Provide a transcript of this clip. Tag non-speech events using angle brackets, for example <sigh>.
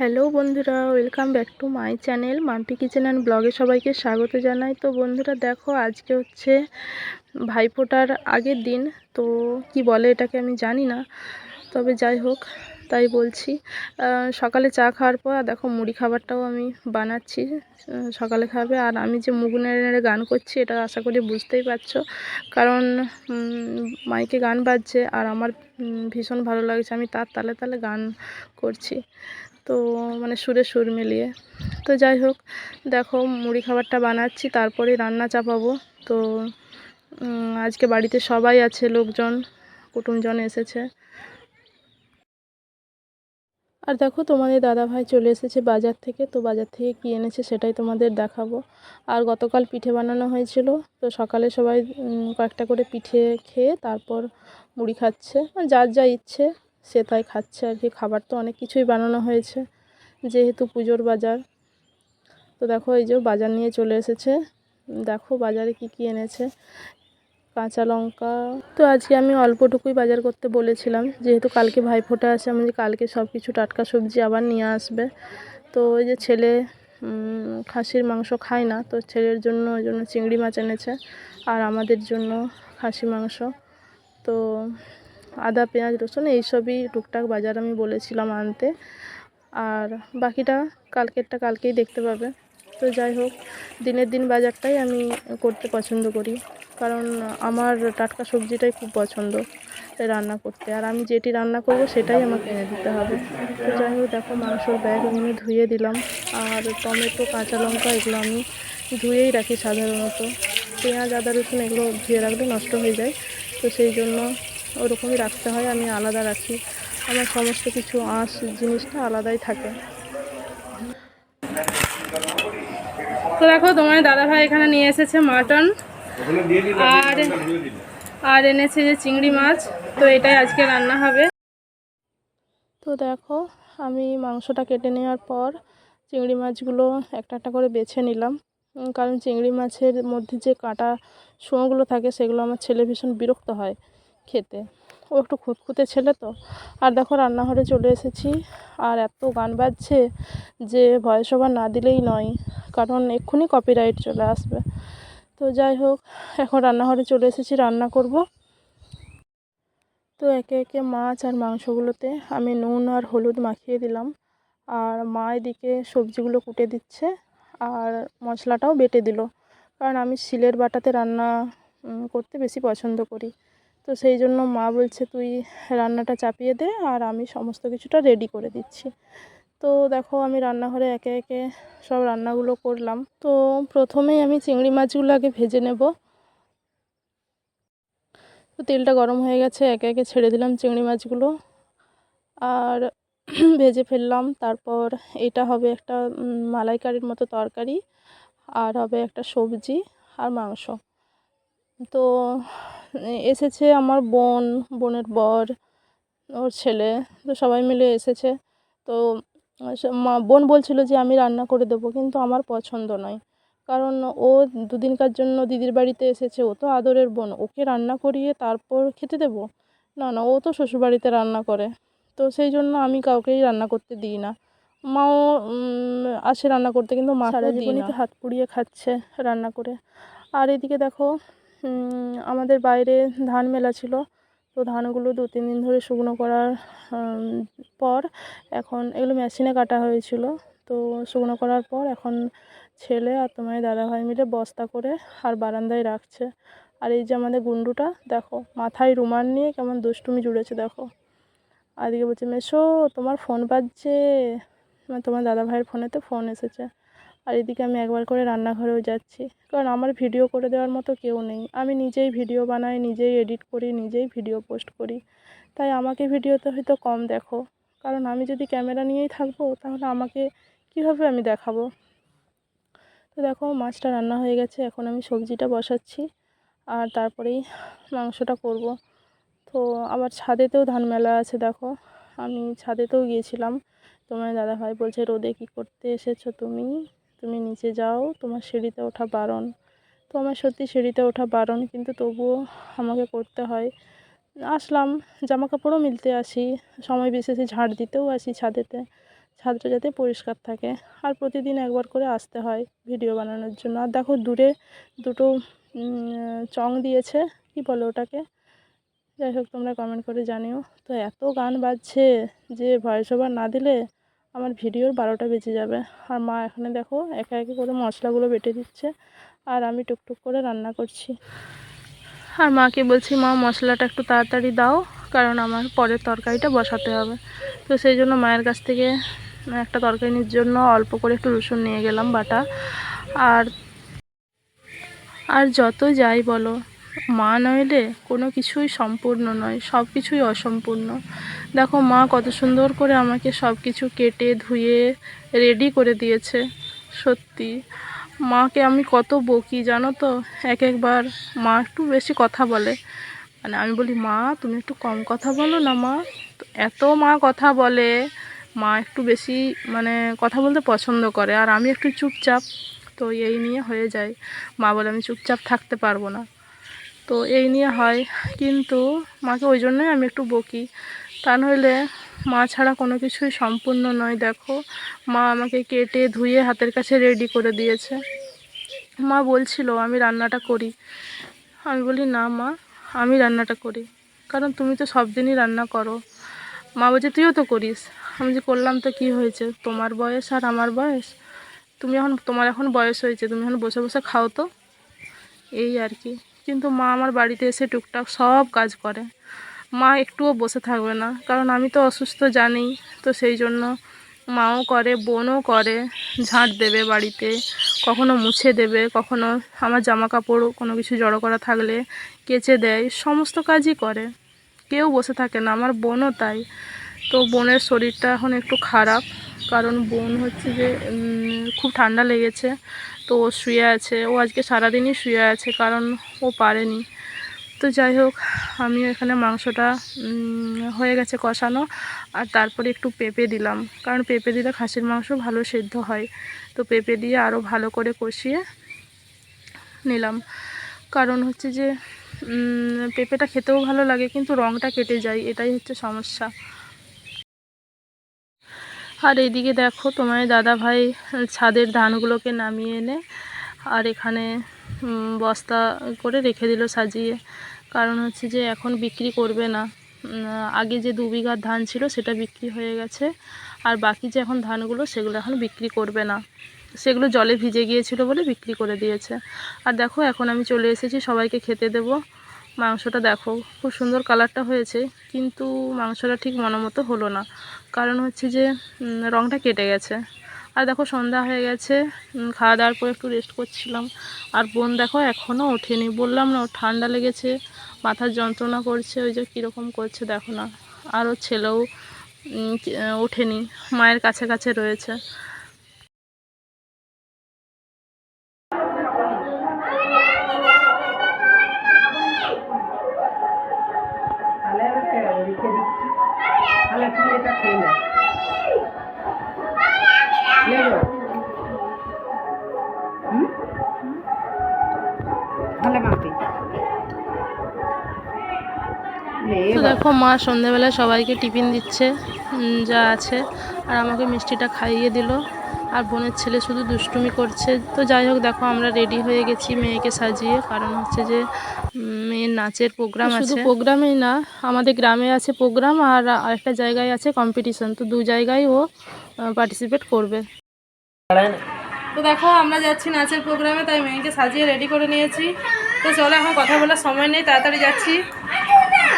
Hello বন্ধুরা, welcome back to my channel Mampi kitchen and ব্লগে সবাইকে স্বাগত জানাই। তো বন্ধুরা, দেখো আজকে হচ্ছে ভাইফোঁটার আগের দিন, তো কি বলে এটাকে আমি জানি না, তবে যাই হোক, তাই বলছি। সকালে চা খাওয়ার পর দেখো মুড়ি খাবারটাও আমি বানাচ্ছি সকালে খাবে। আর আমি যে মুগ নেড়ে নেড়ে গান করছি, এটা আশা করি বুঝতেই পারছ। কারণ মাইকে গান বাজছে, আর আমার ভীষণ ভালো লাগছে, আমি তার তালে তালে গান করছি। তো মানে সুরে সুর মিলিয়ে। তো যাই হোক, দেখো মুড়ি খাবারটা বানাচ্ছি, তারপরে রান্না চাপাবো। তো আজকে বাড়িতে সবাই আছে, লোকজন, কুটুমজন এসেছে। আর দেখো তোমাদের দাদা ভাই চলে এসেছে বাজার থেকে, তো বাজার থেকে কী এনেছে সেটাই তোমাদের দেখাবো। আর গতকাল পিঠে বানানো হয়েছিল, তো সকালে সবাই কয়েকটা করে পিঠে খেয়ে তারপর মুড়ি খাচ্ছে, যার যা ইচ্ছে। সে তাই খাচ্ছে আর কি। খাবার তো অনেক কিছুই বানানো হয়েছে, যেহেতু পুজোর বাজার। তো দেখো, এই যে বাজার নিয়ে চলে এসেছে। দেখো বাজারে কি কি এনেছে। কাঁচা লঙ্কা। তো আজকে আমি অল্পটুকুই বাজার করতে বলেছিলাম, যেহেতু কালকে ভাইফোঁটা আছে, আমি কালকে সব কিছু টাটকা সবজি আবার নিয়ে আসবে। তো ওই যে ছেলে খাসির মাংস খায় না, তো ছেলের জন্য, ওই জন্য চিংড়ি মাছ এনেছে, আর আমাদের জন্য খাসি মাংস। তো আদা, পেঁয়াজ, রসুন, এইসবই টুকটাক বাজার আমি বলেছিলাম আনতে। আর বাকিটা কালকেরটা কালকেই দেখতে পাবে। তো যাই হোক, দিনের দিন বাজারটাই আমি করতে পছন্দ করি। কারণ আমার টাটকা সবজিটাই খুব পছন্দ রান্না করতে। আর আমি যেটি রান্না করব সেটাই আমাকে এনে দিতে হবে। তো যাই হোক, দেখো মাংসর ব্যাগ এমনি ধুয়ে দিলাম। আর টমেটো, কাঁচা লঙ্কা এগুলো আমি ধুয়েই রাখি সাধারণত। পেঁয়াজ, আদা, রসুন এগুলো ধুয়ে রাখলে নষ্ট হয়ে যায়। তো সেই জন্য ওরকমই রাখতে হয় আমি আলাদা রাখি। আমার সমস্ত কিছু আঁশ জিনিসটা আলাদাই থাকে। তো দেখো তোমার দাদা ভাই এখানে নিয়ে এসেছে মাটন। আর আর এনেছে যে চিংড়ি মাছ। তো এটাই আজকে রান্না হবে। তো দেখো আমি মাংসটা কেটে নেওয়ার পর চিংড়ি মাছগুলো একটা একটা করে বেছে নিলাম। কারণ চিংড়ি মাছের মধ্যে যে কাঁটা সোঁগুলো থাকে সেগুলো আমার ছেলে ভীষণ বিরক্ত হয়। খেতে। ও একটু খুঁতখুঁতে ছেলে তো। আর দেখো রান্নাঘরে চলে এসেছি। আর এত গান বাজছে যে ভয়েস ওভার না দিলেই নয়। কারণ এক্ষুনি কপিরাইট চলে আসবে। তো যাই হোক, এখন রান্নাঘরে চলে এসেছি, রান্না করব। তো একে একে মাছ আর মাংসগুলোতে আমি নুন আর হলুদ মাখিয়ে দিলাম। আর মা এদিকে সবজিগুলো কুটে দিচ্ছে আর মশলাটাও বেটে দিল। কারণ আমি শিলের বাটাতে রান্না করতে বেশি পছন্দ করি। তো সেই জন্য মা বলছে, তুই রান্নাটা চাপিয়ে দে আর আমি সমস্ত কিছুটা রেডি করে দিচ্ছি। তো দেখো আমি রান্নাঘরে একে একে সব রান্নাগুলো করলাম। তো প্রথমেই আমি চিংড়ি মাছগুলো আগে ভেজে নেব। তো তেলটা গরম হয়ে গেছে, একে একে ছেড়ে দিলাম চিংড়ি মাছগুলো। আর <clears throat> ভেজে ফেললাম। তারপর এটা হবে একটা মালাইকারির মতো তরকারি। আর হবে একটা সবজি আর মাংস। তো এসেছে আমার বোন, বোনের বর, ওর ছেলে, তো সবাই মিলে এসেছে। তো মা, বোন বলছিল যে আমি রান্না করে দেবো, কিন্তু আমার পছন্দ নয়। কারণ ও দুদিনকার জন্য দিদির বাড়িতে এসেছে, ও তো আদরের বোন, ওকে রান্না করিয়ে তারপর খেতে দেবো? না না, ও তো শ্বশুরবাড়িতে রান্না করে। তো সেই জন্য আমি কাউকেই রান্না করতে দিই না। মাও আসে রান্না করতে, কিন্তু মা সারা জীবনই হাত পুড়িয়ে খাচ্ছে রান্না করে। আর এদিকে দেখো আমাদের বাইরে ধান মেলা ছিল। তো ধানগুলো দু, তিন দিন ধরে শুকনো করার পর এখন এগুলো মেশিনে কাটা হয়েছিল। তো শুকনো করার পর এখন ছেলে আর তোমার দাদাভাই মিলে বস্তা করে আর বারান্দায় রাখছে। আর এই যে আমাদের গুন্ডুটা, দেখো, মাথায় রুমাল নিয়ে কেমন দুষ্টুমি জুড়েছে, দেখো। এদিকে বলছে, মেশো, তোমার ফোন বাজছে। তোমার দাদা ভাইয়ের ফোনেতে ফোন এসেছে। আর এদিকে আমি একবার করে রান্নাঘরেও যাচ্ছি। কারণ আমার ভিডিও করে দেওয়ার মতো কেউ নেই। আমি নিজেই ভিডিও বানাই, নিজেই এডিট করি, নিজেই ভিডিও পোস্ট করি। তাই আমাকে ভিডিওতে হয়তো কম দেখো। কারণ আমি যদি ক্যামেরা নিয়েই থাকব, তাহলে আমাকে কীভাবে আমি দেখাবো? তো দেখো, মাছটা রান্না হয়ে গেছে। এখন আমি সবজিটা বসাচ্ছি। আর তারপরেই মাংসটা করব। তো আবার ছাদেতেও ধান মেলা আছে, দেখো। আমি ছাদেতেও গিয়েছিলাম। তোমার দাদাভাই বলছে, রোদে কী করতে এসেছ তুমি? তুমি নিচে যাও, তোমার সিঁড়িতে ওঠা বারণ। তো আমার সত্যি সিঁড়িতে ওঠা বারণ, কিন্তু তবুও আমাকে করতে হয়। আসলাম জামা কাপড়ও মিলতে আসি, সময় বিশেষে ঝাড় দিতেও আসি ছাদেতে, ছাদটা যাতে পরিষ্কার থাকে। আর প্রতিদিন একবার করে আসতে হয় ভিডিও বানানোর জন্য। আর দেখো, দূরে দুটো চং দিয়েছে, কি বলে ওটাকে? যাই হোক, তোমরা কমেন্ট করে জানিও। তো এত গান বাজছে যে ভয়েস ওভার না দিলে আমার ভিডিওর বারোটা বেজে যাবে। আর মা এখানে দেখো, একে একে করে মশলাগুলো বেটে দিচ্ছে। আর আমি টুকটুক করে রান্না করছি। আর মাকে বলছি, মা, মশলাটা একটু তাড়াতাড়ি দাও, কারণ আমার পরের তরকারিটা বসাতে হবে। তো সেই জন্য মায়ের কাছ থেকে একটা তরকারির জন্য অল্প করে একটু রসুন নিয়ে গেলাম, বাটা। আর আর যত যাই বলো মা নইলে কোনো কিছুই সম্পূর্ণ নয় সব কিছুই অসম্পূর্ণ। দেখো মা কত সুন্দর করে আমাকে সব কিছু কেটে, ধুয়ে রেডি করে দিয়েছে, সত্যি। মাকে আমি কত বকি, জানো তো? এক একবার মা একটু বেশি কথা বলে। মানে আমি বলি, মা, তুমি একটু কম কথা বলো না মা। এত মা কথা বলে, মা একটু বেশি মানে কথা বলতে পছন্দ করে। আর আমি একটু চুপচাপ, তো এই নিয়ে হয়ে যায়। মা বলে, আমি চুপচাপ থাকতে পারব না। তো এই নিয়ে হয়। কিন্তু মাকে ওই জন্যই আমি একটু বকি। তা নইলে মা ছাড়া কোনো কিছুই সম্পূর্ণ নয়, দেখো। মা আমাকে কেটে ধুয়ে হাতের কাছে রেডি করে দিয়েছে। মা বলছিল, আমি রান্নাটা করি। আমি বলি, না মা, আমি রান্নাটা করি। কারণ তুমি তো সব দিনই রান্না করো। মা বলছে, তুইও তো করিস। আমি যে করলাম তো কী হয়েছে? তোমার বয়স আর আমার বয়স? তুমি এখন, তোমার এখন বয়স হয়েছে, তুমি এখন বসে বসে খাও তো। এই আর কি। কিন্তু মা আমার বাড়িতে এসে টুকটাক সব কাজ করে। মা একটুও বসে থাকবে না, কারণ আমি তো অসুস্থ জানি তো সেই জন্য মাও করে, বোনও করে, ঝাঁট দেবে বাড়িতে, কখনো মুছে দেবে, কখনো আমার জামা কাপড় কোনো কিছু জড়ো করা থাকলে কেচে দেয়, সমস্ত কাজই করে। কেউ বসে থাকে না, আমার বোনও তাই। তো বোনের শরীরটা এখন একটু খারাপ, কারণ বোন হচ্ছে যে খুব ঠান্ডা লেগেছে, তো ও শুয়ে আছে, ও আজকে সারাদিনই শুয়ে আছে, কারণ ও পারেনি। তো যাই হোক আমি এখানে মাংসটা হয়ে গেছে কষানো, আর তারপরে একটু পেঁপে দিলাম, কারণ পেঁপে দিলে খাসির মাংস ভালো সেদ্ধ হয়। তো পেঁপে দিয়ে আরও ভালো করে কষিয়ে নিলাম। কারণ হচ্ছে যে পেঁপেটা খেতেও ভালো লাগে, কিন্তু রঙটা কেটে যায়, এটাই হচ্ছে সমস্যা। আর এইদিকে দেখো তোমার দাদা ভাই ছাদের ধানগুলোকে নামিয়ে এনে আর এখানে বস্তা করে রেখে দিল সাজিয়ে। কারণ হচ্ছে যে এখন বিক্রি করবে না। আগে যে দু বিঘার ধান ছিল সেটা বিক্রি হয়ে গেছে। আর বাকি যে এখন ধানগুলো সেগুলো এখন বিক্রি করবে না। সেগুলো জলে ভিজে গিয়েছিল বলে বিক্রি করে দিয়েছে। আর দেখো এখন আমি চলে এসেছি সবাইকে খেতে দেবো। মাংসটা দেখো, খুব সুন্দর কালারটা হয়েছে, কিন্তু মাংসটা ঠিক মনোমতো হলো না। কারণ হচ্ছে যে রঙটা কেটে গেছে। আর দেখো সন্ধ্যা হয়ে গেছে খাওয়া দাওয়ার পর একটু রেস্ট করছিলাম। আর বোন দেখো এখনও ওঠেনি, বললাম না ঠান্ডা লেগেছে, মাথার যন্ত্রণা করছে, ওই যে কীরকম করছে দেখো না। আর ছেলেও ওঠেনি, মায়ের কাছে কাছে রয়েছে। তাহলে মাপি। তো দেখো মা সন্ধেবেলা সবাইকে টিফিন দিচ্ছে যা আছে আর আমাকে মিষ্টিটা খাইয়ে দিল। আর বোনের ছেলে শুধু দুষ্টুমি করছে। তো যাই হোক দেখো আমরা রেডি হয়ে গেছি মেয়েকে সাজিয়ে। কারণ হচ্ছে যে মেয়ের নাচের প্রোগ্রাম আছে। শুধু প্রোগ্রামেই না আমাদের গ্রামে আছে প্রোগ্রাম আর আরেকটা জায়গায় আছে কম্পিটিশন তো দু জায়গায় ও পার্টিসিপেট করবে। তো দেখো আমরা যাচ্ছি নাচের প্রোগ্রামে তাই মেয়েকে সাজিয়ে রেডি করে নিয়েছি। তো চলো এখন কথা বলার সময় নেই তাড়াতাড়ি যাচ্ছি।